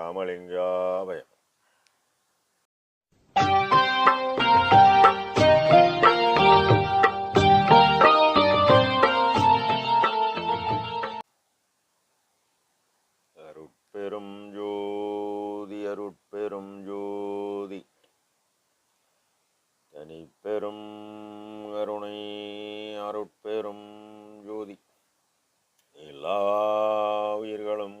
ராமலிங்காபயம் அருட்பெரும் ஜோதி அருட்பெரும் ஜோதி தனிப்பெரும் கருணை அருட்பெரும் ஜோதி எல்லா உயிர்களும்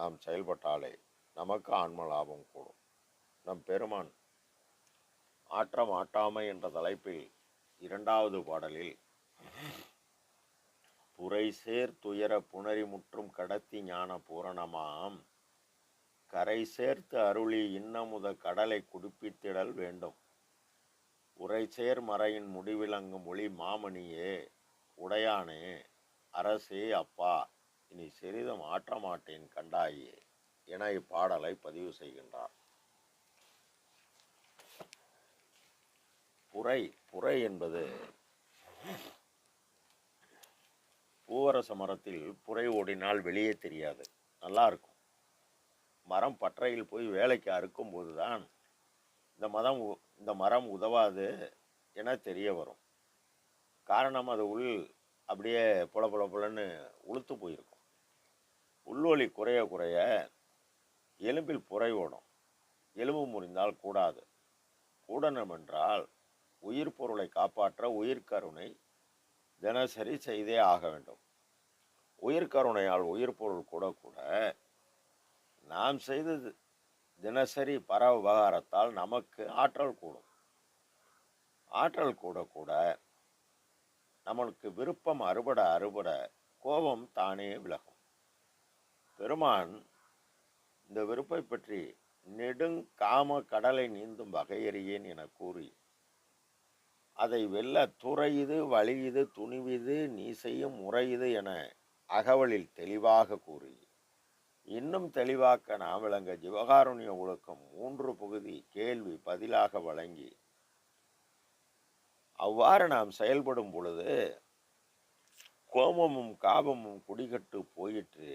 நாம் செயல்பட்டாலே நமக்கு ஆன்ம லாபம் கூடும். நம் பெருமான் ஆற்றம் ஆட்டாமை என்ற தலைப்பில் இரண்டாவது பாடலில் புரை சேர் துயர புணரி முற்றும் கடத்தி ஞான பூரணமாம். கரை சேர்த்து அருளி இன்னமுத கடலை குடிப்பித்திடல் வேண்டும். உரை சேர் மறையின் முடிவிலங்கும் ஒளி மாமணியே உடையானே அரசே அப்பா. இனி சிறிதும் ஆற்ற மாட்டேன் கண்டாயே என இப்பாடலை பதிவு செய்கின்றார் புரை புரை என்பது பூவரச மரத்தில் புரை ஓடினால் வெளியே தெரியாது நல்லா இருக்கும். மரம் பற்றையில் போய் வேலைக்கு அறுக்கும் போதுதான் இந்த மதம் உ- இந்த மரம் உதவாது என தெரிய வரும். காரணம் அது உள் அப்படியே புல புல புலன்னு உளுத்து போயிருக்கும். உள்ளொலி குறைய குறைய எலும்பில் புரை ஓடும். எலும்பு முறிந்தால் கூடாது. கூடணும் என்றால் உயிர் பொருளை காப்பாற்ற உயிர் கருணை தினசரி செய்தே ஆக வேண்டும். உயிர்கருணையால் உயிர் பொருள் கூட கூட நாம் செய்தது தினசரி பர உபகாரத்தால் நமக்கு ஆற்றல் கூடும். ஆற்றல் கூட கூட நம்மளுக்கு விருப்பம் அறுபட அறுபட கோபம் தானே விலகும். பெருமான் இந்த விருப்பை பற்றி நெடுங்காம கடலை நீந்தும் வகையறியேன் என கூறி அதை வெல்ல துறையுது வழியுது துணிவிது நீ செய்யும் முறையுது என அகவலில் தெளிவாக கூறி இன்னும் தெளிவாக்க நாம் விளங்க ஜிவகாருண்ய ஒழுக்கம் மூன்று பகுதி கேள்வி பதிலாக வழங்கி அவ்வாறு நாம் செயல்படும் பொழுது கோபமும் காபமும் குடிகட்டு போயிற்று.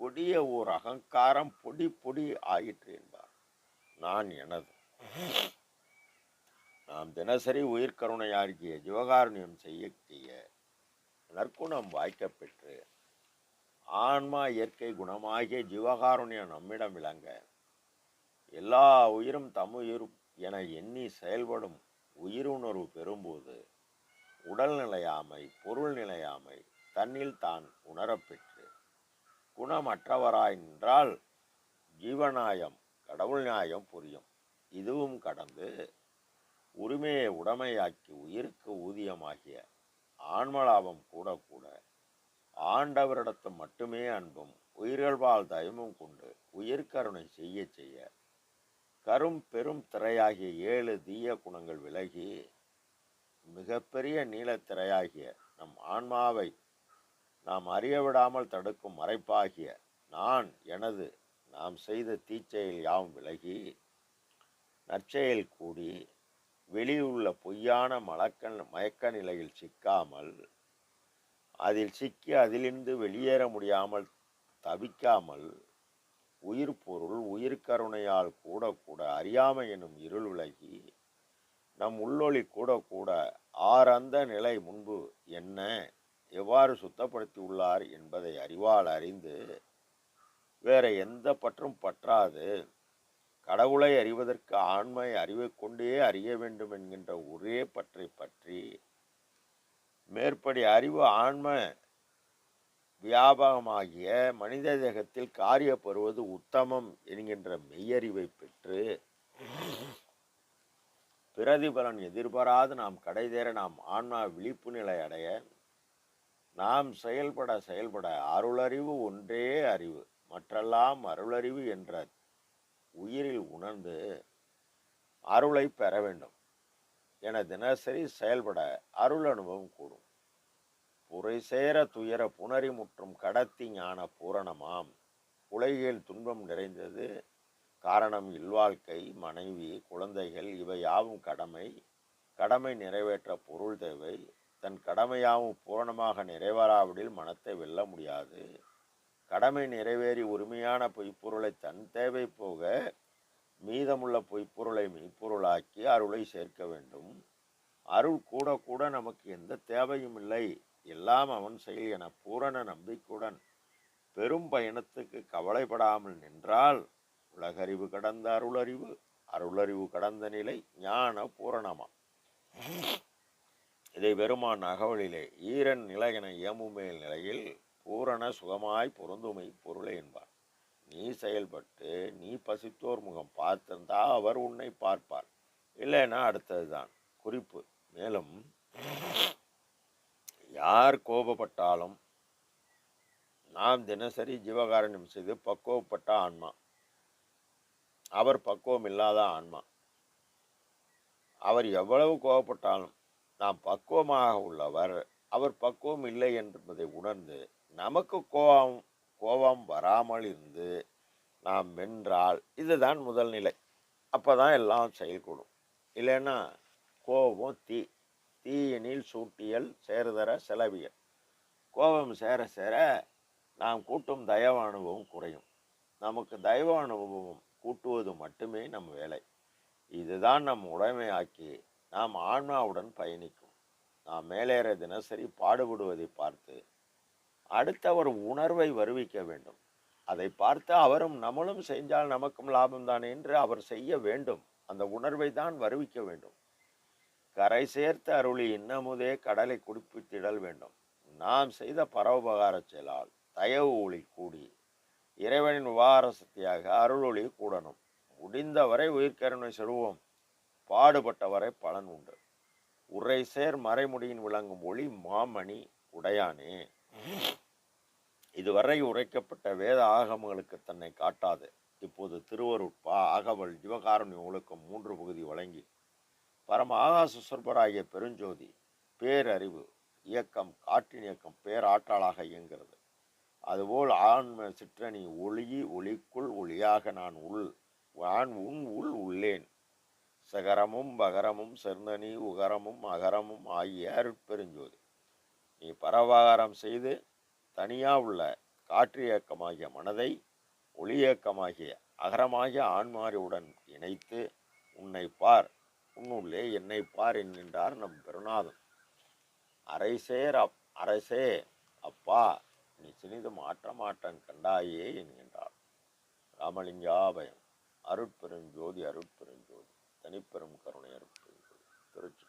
கொடிய ஓர் அகங்காரம் பொடி பொடி ஆயிற்று என்பார். நான் எனது. நாம் தினசரி உயிர்கருணையாகிய ஜீவகாருண்யம் செய்ய செய்ய நற்குணம் வாய்க்கப்பெற்று ஆன்மா இயற்கை குணமாகிய ஜீவகாருண்யம் நம்மிடம் விளங்க எல்லா உயிரும் தம்முயிரும் என எண்ணி செயல்படும் உயிருணர்வு பெறும்போது உடல் நிலையாமை பொருள் நிலையாமை தன்னில் தான் உணரப்பெற்று குணமற்றவராய் நின்றால் ஜீவநாயம் கடவுள் நியாயம் புரியும். இதுவும் கடந்து உரிமையை உடைமையாக்கி உயிருக்கு ஊதியமாகிய ஆன்மலாபம் கூட கூட ஆண்டவரிடத்து மட்டுமே அன்பும் உயிர்கள்பால் தயமும் கொண்டு உயிர்கருணை செய்ய செய்ய கரும் பெரும் திரையாகிய ஏழு தீய குணங்கள் விலகி மிகப்பெரிய நீலத்திரையாகிய நம் ஆன்மாவை நாம் அறிய விடாமல் தடுக்கும் மறைப்பாகிய நான் எனது நாம் செய்த தீச்செயல் யாவும் விலகி நற்செயல் கூடி வெளியுள்ள பொய்யான மலக்க மயக்க நிலையில் சிக்காமல் அதில் சிக்கி அதிலிருந்து வெளியேற முடியாமல் தவிக்காமல் உயிர் பொருள் உயிர் கருணையால் கூட கூட அறியாமை எனும் இருள் விலகி நம் உள்ளொளி கூட கூட ஆறந்த நிலை முன்பு என்ன எவ்வாறு சுத்தப்படுத்தி உள்ளார் என்பதை அறிவால் அறிந்து வேற எந்த பற்றும் பற்றாது. கடவுளை அறிவதற்கு ஆண்மை அறிவை கொண்டே அறிய வேண்டும் என்கின்ற ஒரே பற்றை பற்றி மேற்படி அறிவு ஆன்ம வியாபகமாகிய மனித தேகத்தில் காரியப்படுவது உத்தமம் என்கின்ற மெய்யறிவை பெற்று பிரதிபலன் எதிர்பாராது நாம் கடைதேற நாம் ஆன்மா விழிப்பு நிலை அடைய நாம் செயல்பட செயல்பட அருளறிவு ஒன்றே அறிவு. மற்றெல்லாம் அருளறிவு என்ற உயிரில் உணர்ந்து அருளை பெற வேண்டும். என தினசரி செயல்பட அருள் அனுபவம் கூடும். புரை சேர துயர புணரி முற்றும் கடத்தி ஞான பூரணமாம். உலகில் துன்பம் நிறைந்தது. காரணம் இல்வாழ்க்கை மனைவி குழந்தைகள் இவை யாவும் கடமை. கடமை நிறைவேற்ற பொருள் தேவை. தன் கடமையாவும் பூரணமாக நிறைவேறாவிடில் மனத்தை வெல்ல முடியாது. கடமை நிறைவேறி உரிமையான பொய்ப்பொருளை தன் தேவை போக மீதமுள்ள பொய்ப்பொருளை மெய்ப்பொருளாக்கி அருளை சேர்க்க வேண்டும். அருள் கூட கூட நமக்கு எந்த தேவையும் இல்லை. எல்லாம் அவன் செயல் என பூரண நம்பிக்கையுடன் பெரும் பயணத்துக்கு கவலைப்படாமல் நின்றால் உலகறிவு கடந்த அருளறிவு அருளறிவு கடந்த நிலை ஞான பூரணமாம் இதை பெருமான் அகவலிலே ஈரன் நிலகின என இயமுமேல் நிலையில் பூரண சுகமாய் பொருந்துமை பொருளை என்பார் நீ செயல்பட்டு நீ பசித்தோர் முகம் பார்த்திருந்தா அவர் உன்னை பார்ப்பார். இல்லைன்னா அடுத்ததுதான். குறிப்பு. மேலும் யார் கோபப்பட்டாலும் நாம் தினசரி ஜீவகாரணம் செய்து பக்குவப்பட்ட ஆன்மா. அவர் பக்குவம் இல்லாத ஆன்மா. அவர் எவ்வளவு கோபப்பட்டாலும் நாம் பக்குவமாக உள்ளவர் அவர் பக்குவம் இல்லை என்பதை உணர்ந்து நமக்கு கோபம் கோபம் வராமல் இருந்து நாம் வென்றால் இதுதான் முதல் நிலை. அப்போ தான் எல்லாம் செயல்கூடும். இல்லைன்னா கோபம் தீ தீயினில் சூட்டியல் சேருதர செலவியல். கோபம் சேர சேர நாம் கூட்டும் தயவு அனுபவம் குறையும். நமக்கு தயவு அனுபவம் கூட்டுவது மட்டுமே நம் வேலை. இதுதான் நம் உடைமையாக்கி நாம் ஆன்மாவுடன் பயணிக்கும். நாம் மேலேற தினசரி பாடுபடுவதை பார்த்து அடுத்தவர் உணர்வை வருவிக்க வேண்டும். அதை பார்த்து அவரும் நம்மளும் செஞ்சால் நமக்கும் லாபம் தான் என்று அவர் செய்ய வேண்டும். அந்த உணர்வை தான் வருவிக்க வேண்டும். கரை சேர்த்து அருளி இன்னமுதே கடலை குடிப்பித்திடல் வேண்டும். நாம் செய்த பரோபகார செயலால் தயவு ஒளி கூடி இறைவனின் உபகார சக்தியாக அருள் ஒளி கூடணும். முடிந்தவரை உயிர்கருணை செல்வோம். பாடுபட்டவரை பலன் உண்டு. உரை சேர் மறைமுடியின் விளங்கும் ஒளி மாமணி உடையானே. இதுவரை உரைக்கப்பட்ட வேத ஆகமங்களுக்கு தன்னை காட்டாது. இப்போது திருவருட்பா அகவல் ஜீவகாருண்ய ஒழுக்கம் மூன்று பகுதி வழங்கி பரம ஆகாச சொற்பராகிய பெருஞ்சோதி பேரறிவு இயக்கம் காற்றின் இயக்கம் பேராற்றலாக இயங்கிறது அதுபோல் ஆன்ம சிற்றணி ஒளி ஒளிக்குள் ஒளியாக நான் உள் நான் உன் உள் உள்ளேன். சகரமும் பகரமும் செர்ந்தனி உகரமும் அகரமும் ஆகிய அருட்பெருஞ்சோதி. நீ பரவாகாரம் செய்து தனியாக உள்ள காற்று இயக்கமாகிய மனதை ஒளி இயக்கமாகிய அகரமாகிய ஆன்மாரியுடன் இணைத்து உன்னை பார் உன்னுள்ளே என்னை பார் என்கின்றார் நம் பெருநாதன். அரைசேர் அப் அரசே அப்பா நீ சிறிது மாற்ற மாட்டன் கண்டாயே என்கின்றார். ராமலிங்காபயம் அருட்பெருஞ்சோதி அருட்பெருஞ்சோதி. தனிப்பெரும் கருணை அருட்பெருஞ்சோதி திருச்சி